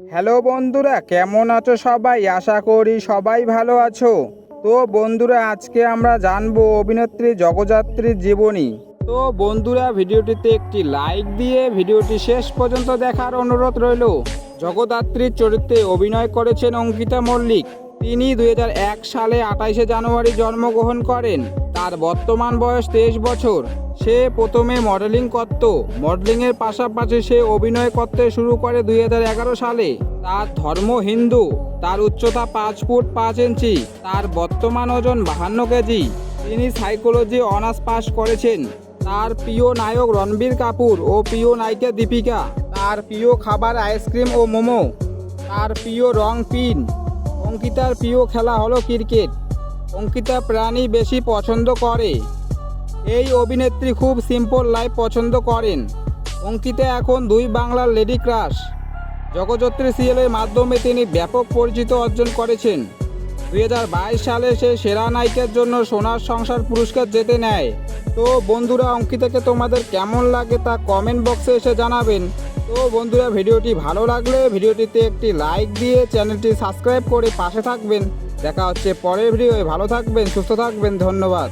Hello বন্ধুরা, কেমন আছো সবাই? আশা করি সবাই ভালো আছো। তো বন্ধুরা, আজকে আমরা জানব অভিনেত্রী জগযাত্রীর জীবনী। তো বন্ধুরা, ভিডিওটিতে একটি লাইক দিয়ে ভিডিওটি শেষ পর্যন্ত দেখার অনুরোধ রইল। জগদ্ধাত্রীর চরিত্রে অভিনয় করেছেন অঙ্কিতা মল্লিক। তিনি দু হাজার এক সালে আঠাইশে জানুয়ারি জন্মগ্রহণ করেন। তার বর্তমান বয়স তেইশ বছর। সে প্রথমে মডেলিং করত। মডেলিংয়ের পাশাপাশি সে অভিনয় করতে শুরু করে দুই হাজার এগারো সালে। তার ধর্ম হিন্দু, তার উচ্চতা পাঁচ ফুট পাঁচ ইঞ্চি, তার বর্তমান ওজন বাহান্ন কেজি। তিনি সাইকোলজি অনার্স পাস করেছেন। তার প্রিয় নায়ক রণবীর কাপুর ও প্রিয় নায়িকা দীপিকা। তার প্রিয় খাবার আইসক্রিম ও মোমো। তার প্রিয় রং পিন। অঙ্কিতার প্রিয় খেলা হলো ক্রিকেট। অঙ্কিতা প্রাণী বেশি পছন্দ করে। এই অভিনেত্রী খুব সিম্পল লাইফ পছন্দ করেন। অঙ্কিতা এখন দুই বাংলার লেডি ক্রাশ জগযত্রী সিরিয়ালের মাধ্যমে তিনি ব্যাপক পরিচিত অর্জন করেছেন। দু হাজার বাইশ সালে সে সেরা নায়িকার জন্য সোনার সংসার পুরস্কার জিতে নেয়। তো বন্ধুরা, অঙ্কিতাকে তোমাদের কেমন লাগে তা কমেন্ট বক্সে এসে জানাবেন। তো বন্ধুরা, ভিডিওটি ভালো লাগলে ভিডিওটিতে একটি লাইক দিয়ে চ্যানেলটি সাবস্ক্রাইব করে পাশে থাকবেন। দেখা হচ্ছে পরের ভিডিওয়ে ভালো থাকবেন, সুস্থ থাকবেন, ধন্যবাদ।